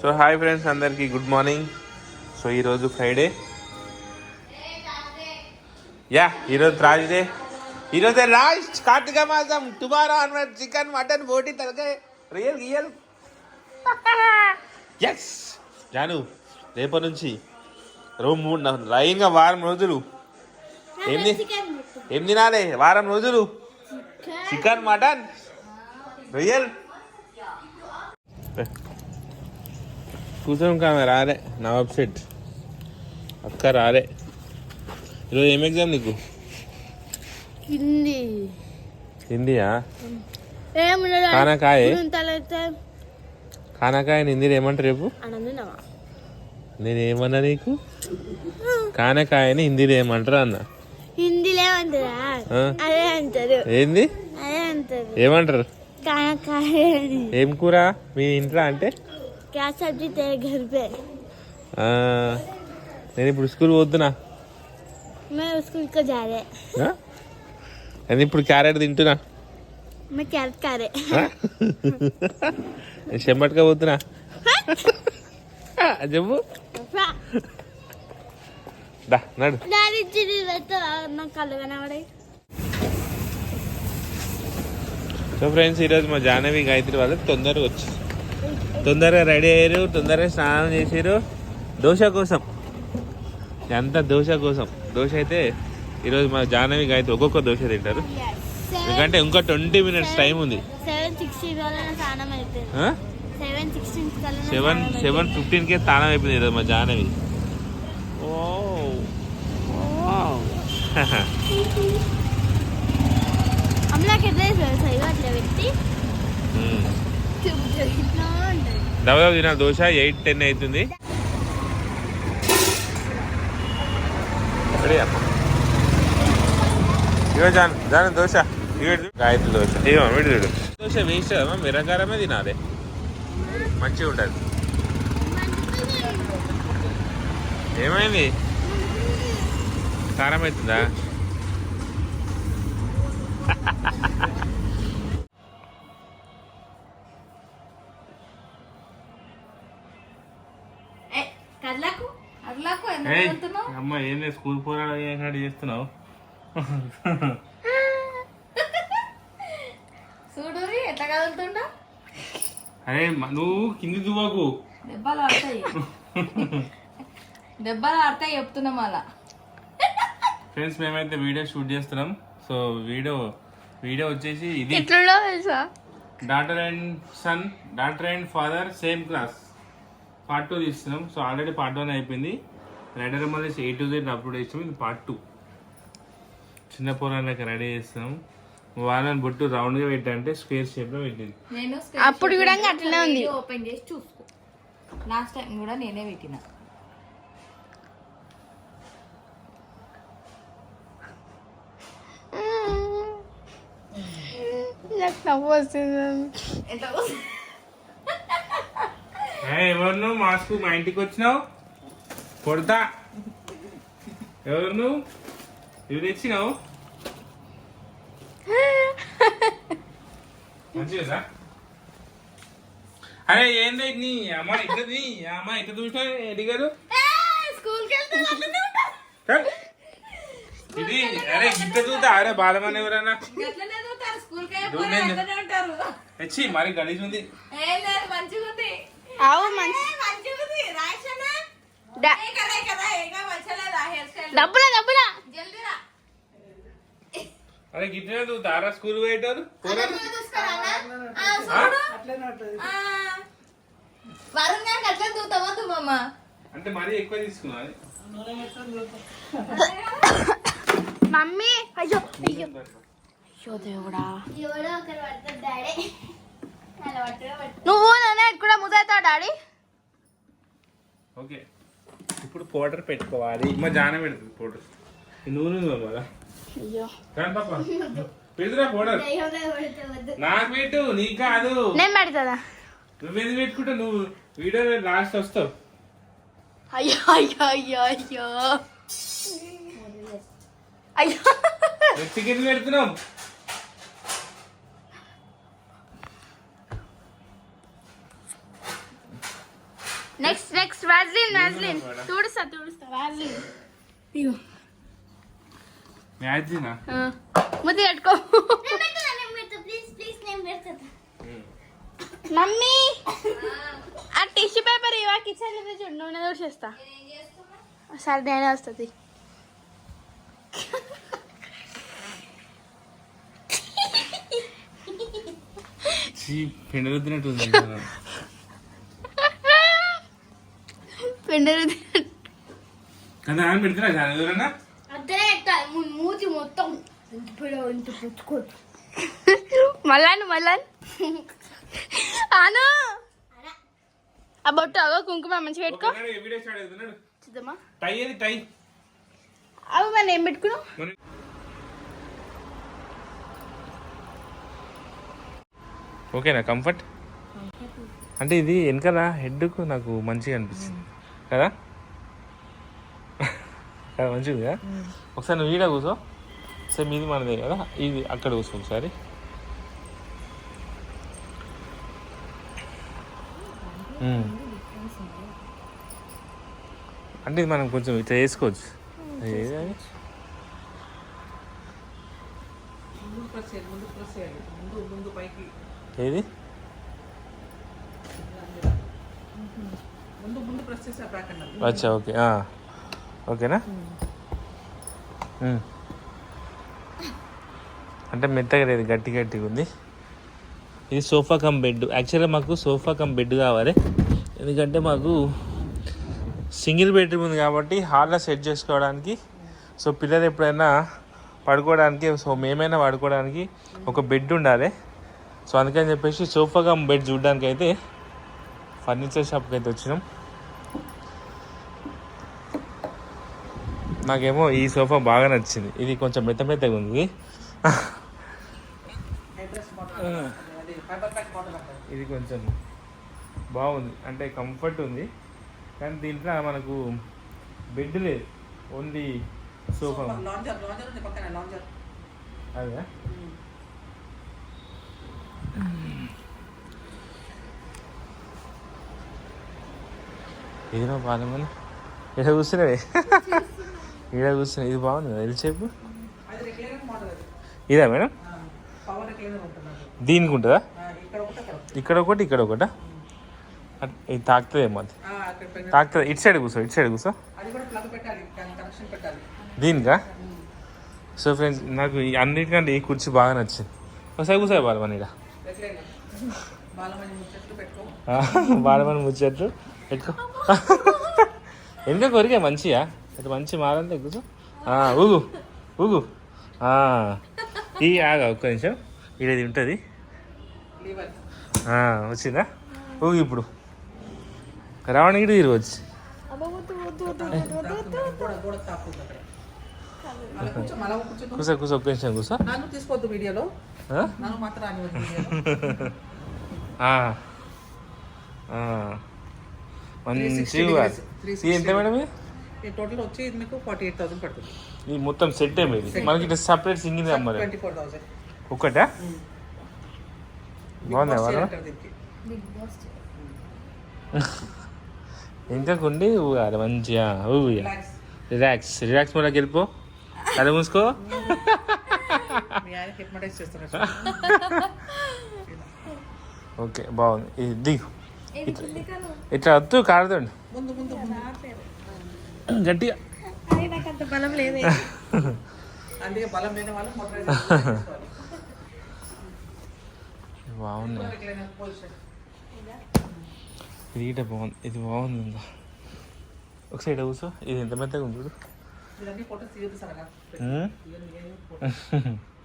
So hi friends అందరికీ good morning so ఈరోజు Friday yeah ఈరోజు థర్స్డే ఈరోజు లాస్ట్ కార్తీక మాసం టుమారో అన్వర్ చికెన్ మటన్ బోటి తలకాయ రియల్ రియల్ ఎస్ జాను రేపటి నుంచి రో మూడు లైన్గా వారం రోజులు. తి- ఏం తినాలి? వారం రోజులు. చికెన్? మటన్ రియల్ కూర్చోం కామె రాలే నా వెబ్సైట్ అక్క రాలే. ఈరోజు ఏం ఎగ్జామ్ నీకు? హిందీ. హిందీయా? కానకాయ? కానకాయ హిందీలో ఏమంటారు రేపు నేను ఏమన్నా నీకు? కానకాయని హిందీలో ఏమంటారు అన్న? హిందీలో ఏమంటారా? ఆ? అదే అంటారు. ఏంది? అదే అంటారు. ఏమంటారు? ఏం కూర? మీ ఇంట్లో అంటే? क्या सब्जी तेरे घर पे ఆ, నేను ఇప్పుడు స్కూల్ పోతున్నా मैं स्कूल को जा रहे ఆ? నేను ఇప్పుడు క్యారెట్ తింటున్నా मैं क्या कर रहे ఆ? నేను చెమ్మట్గా పోతున్నా ఆ, చెప్పు దా నడు డాడీ చిరి పెడతారా నాకు కళ్ళు కనబడే సో ఫ్రెండ్స్ ఈరోజు మా జాహ్నవి గాయత్రి వాళ్ళు తొందరగా వచ్చి తొందరగా రెడీ అయ్యారు తొందరగా స్నానం చేసారు దోశ కోసం. ఎంత దోశ కోసం? దోశ అయితే ఈరోజు మా జాహ్నవి గాయత్రి ఒక్కొక్క దోశ తింటారు. ఎందుకంటే ఇంకో ట్వంటీ మినిట్స్ టైం ఉంది. సెవెన్ స్నానం సెవెన్ స్నానం ఫిఫ్టీన్కే స్థానం అయిపోయింది ఈరోజు మా జాహ్నవి. ఓ. అమ్మలాకి పెట్టి. ఇట్లా ఉంటుంది దవదవ తిన దోశ ఎయిట్ టెన్ అవుతుంది. ఇగో జాన్ జాన్ దోశ. ఇగో. గాయత్రి దోశ. ఏమో వీడి చూడు. దోశ వేస్ట్ కదమ్మా మిరకారమే తినాలి. మంచిగా ఉంటుంది. ఏమైంది? కారం అవుతుందా? అమ్మ ఏంది స్కూల్ పోరాడు చేస్తున్నావు? చూడు ఎట్లా కదులుతుండా అరే నువ్వు కింది దువ్వకు. దెబ్బలు ఆడతాయి. దెబ్బలు ఆడతాయి చెప్తున్నా మళ్ళా. ఫ్రెండ్స్ మేమైతే వీడియో షూట్ చేస్తున్నాం. సో వీడియో వీడియో వచ్చేసి ఇది. Daughter and son daughter and father same class part two తీస్తున్నాం. సో ఆల్రెడీ పార్ట్ వన్ అయిపోయింది. రైడర్ మళ్ళీ ఏ టు జెడ్ అప్లోడ్ చేస్తాం ఇది పార్ట్ టూ చిన్న పొలాలకి రెడీ చేస్తున్నాం. వాళ్ళని బొట్టు రౌండ్గా పెట్టంటే స్క్వేర్ షేప్లో పెట్టింది. నేను అప్పుడు కూడా అట్లనే ఉంది. ఓపెన్ చేసి చూసుకో. లాస్ట్ టైం కూడా నేనే పెట్టిన. నాకు నవ్వు వస్తుంది. ఎంత ఏ, ఎవరు నువ్వు? మాస్క్ మా ఇంటికి వచ్చినావు? కొడతా. ఎవరు నువ్వు ఇవి తెచ్చినావు? మంచిగా అరే ఏంది నీ అమ్మ ఇట్లా నీ అమ్మ ఇట్లా చూసినా ఎడిగారు ఇది అరే ఇట్లా చూద్దా? అరే బాలమని ఎవరన్నా? తెచ్చి మరి గలీజ్ ఉంది. మంచిగా ఉంది రాయసనా డా- ఏ కదా ఏ కదా ఏగా మంచిగా లేదా హెయిర్ స్టైల్ డబ్బులా డబ్బులా అరే గిట్లనే చూద్దా అరా స్కూల్ పోయేటారు నువ్వు. వరుణ్ గారికి అట్లా చూస్తావా తుమ్మమ్మ అంటే మరీ ఎక్కువ తీసుకున్నా మమ్మీ అయ్యో అయ్యో. అయ్యో దేవుడా. నువ్వు నన్ను కూడా ముద్దవుతావు డాడీ. ఓకే. పౌడర్ పెట్టుకోవాలి. మా జాన పెడుతుంది పౌడర్ నూనె ఉంది మళ్ళా అయ్యో. కానీ పాప పెడుతురా పౌడర్ నాకు పెట్టు నీకు కాదు. నేను పెడతా నువ్వెందుకు పెట్టుకుంటా నువ్వు వీడియో లాస్ట్ వస్తావు. అయ్యో అయ్యో అయ్యో అయ్యో. అయ్యో. చికెన్ పెడుతున్నాం నెక్స్ట్ నెక్స్ట్ వాజ్లిన్ వాజ్లిన్ తుడుస్తా తుడుస్తా వాజ్లిన్ ఇగో మ్యాచ్నా ఆ, ముద్దు కట్టుకో నేను పెడతా నేను పెడతా ప్లీజ్ ప్లీజ్ నేను పెడతా మమ్మీ ఆ టిష్యూ పేపర్ ఇవా కిచెన్లో చూడు నూనె దోషేస్తా సరే నేనే వస్తుంది పిండి రుద్దినట్టు కదా పెడుతున్నా చాలా ఎవరన్నా? మూతి మొత్తం. మళ్ళాను మళ్ళాను ఆను ఆ బొట్టు అవో కుంకుమ మంచిగా పెట్టుకో. వీడియో స్టార్ట్ అవుతున్నాడు చూద్దామా? టై ఏది టై? అవి మనం ఏం పెట్టుకున్నాం ఓకేనా కంఫర్ట్. అంటే ఇది వెనకాల హెడ్కు నాకు మంచిగా అనిపిస్తుంది. కదా? మంచిది కదా? ఒకసారి నువ్వు ఈడ కూర్చో. సరే మీది మనదే కదా? ఇది అక్కడ కూర్చో ఒకసారి. అంటే ఇది మనం కొంచెం ఇట్లా వేసుకోవచ్చు? ఏది అచ్చా ఓకే. ఓకేనా? అంటే మెత్తగా లేదు గట్టి గట్టిగా ఉంది. ఇది సోఫా కమ్ బెడ్. యాక్చువల్గా మాకు సోఫా కమ్ బెడ్ కావాలి. ఎందుకంటే మాకు సింగిల్ బెడ్రూమ్ ఉంది కాబట్టి హాల్లో సెట్ చేసుకోవడానికి. సో పిల్లలు ఎప్పుడైనా పడుకోవడానికి సో మేమైనా పడుకోవడానికి ఒక బెడ్ ఉండాలి. సో అందుకని చెప్పేసి సోఫా కమ్ బెడ్ చూడడానికి అయితే ఫర్నిచర్ షాప్కి అయితే వచ్చినాం. నాకేమో ఈ సోఫా బాగా నచ్చింది. ఇది కొంచెం మెత్త మెత్తగా ఉంది. ఇది కొంచెం బాగుంది. అంటే కంఫర్ట్ ఉంది. కానీ దీంట్లో మనకు బెడ్ లేదు. ఓన్లీ సోఫా అదే? ఏదో బాధ ఇక్కడ కూర్చున్నావే ఇక్కడ కూర్చున్నా ఇది బాగుంది కదా అది ఇదా మేడం? దీనికి ఉంటుందా? ఇక్కడ ఒకటి. ఇక్కడ ఒకటి ఇది తాకుతుందేమో అది. తాకుతుంది. ఇటు సైడ్ కూర్చో ఇటు సైడ్ కూర్చో. దీనికా? సో ఫ్రెండ్స్ నాకు అన్నిటికంటే ఈ కుర్చీ బాగా నచ్చింది. ఒకసారి కూర్చో బాగా మన ఇక్కడ రెగ్యులర్ బాలమణి ముచ్చట్లు పెట్టుకో. బాలమని వెనుక కొరికే మంచిగా అది మంచి మారంటే కూర్చో. ఆ, ఊగు ఊగు. ఈ ఆగా ఒక్క నిమిషం. ఇది ఉంటుంది. వచ్చిందా? ఊగు ఇప్పుడు. రావణగిరి తిరగచ్చు కూర్చో కూర్చో ఒక్క నిమిషం నన్ను తీసుకోవద్దు వీడియోలో. ఆ? నన్ను మాత్రం రానివద్దు వీడియోలో. ఆ. ఆ. మంచిగా 360 ఇది ఎంత మేడం? ఈ టోటల్ వచ్చి ఇది మీకు ఫార్టీ ఎయిట్ థౌసండ్ పడుతుంది. ఇది మొత్తం సెట్ ఏమి ఇది? మనకి separate single number twenty four thousand ఒకటా? బాగుందా ఇంకా కొండి ఊగాలి మంచిగా ఊగా రిలాక్స్ రిలాక్స్ మళ్ళీ వెళ్ళిపో కళ్ళు మూసుకో. ఓకే బాగుంది. ఇది దిగు. ఇట్లా ఇట్లా వద్దు కారదండి ముందు ముందు ముందు. గట్టిగా. బలం లేదే. అందుకే బలం లేని వాళ్ళు మోటార్ బాగుంది. ఇది బాగుంది. ఇది బాగుంది ఒకసారి ఇటు కూర్చో. ఇది ఎంత మెత్తగా ఉంది చూడు.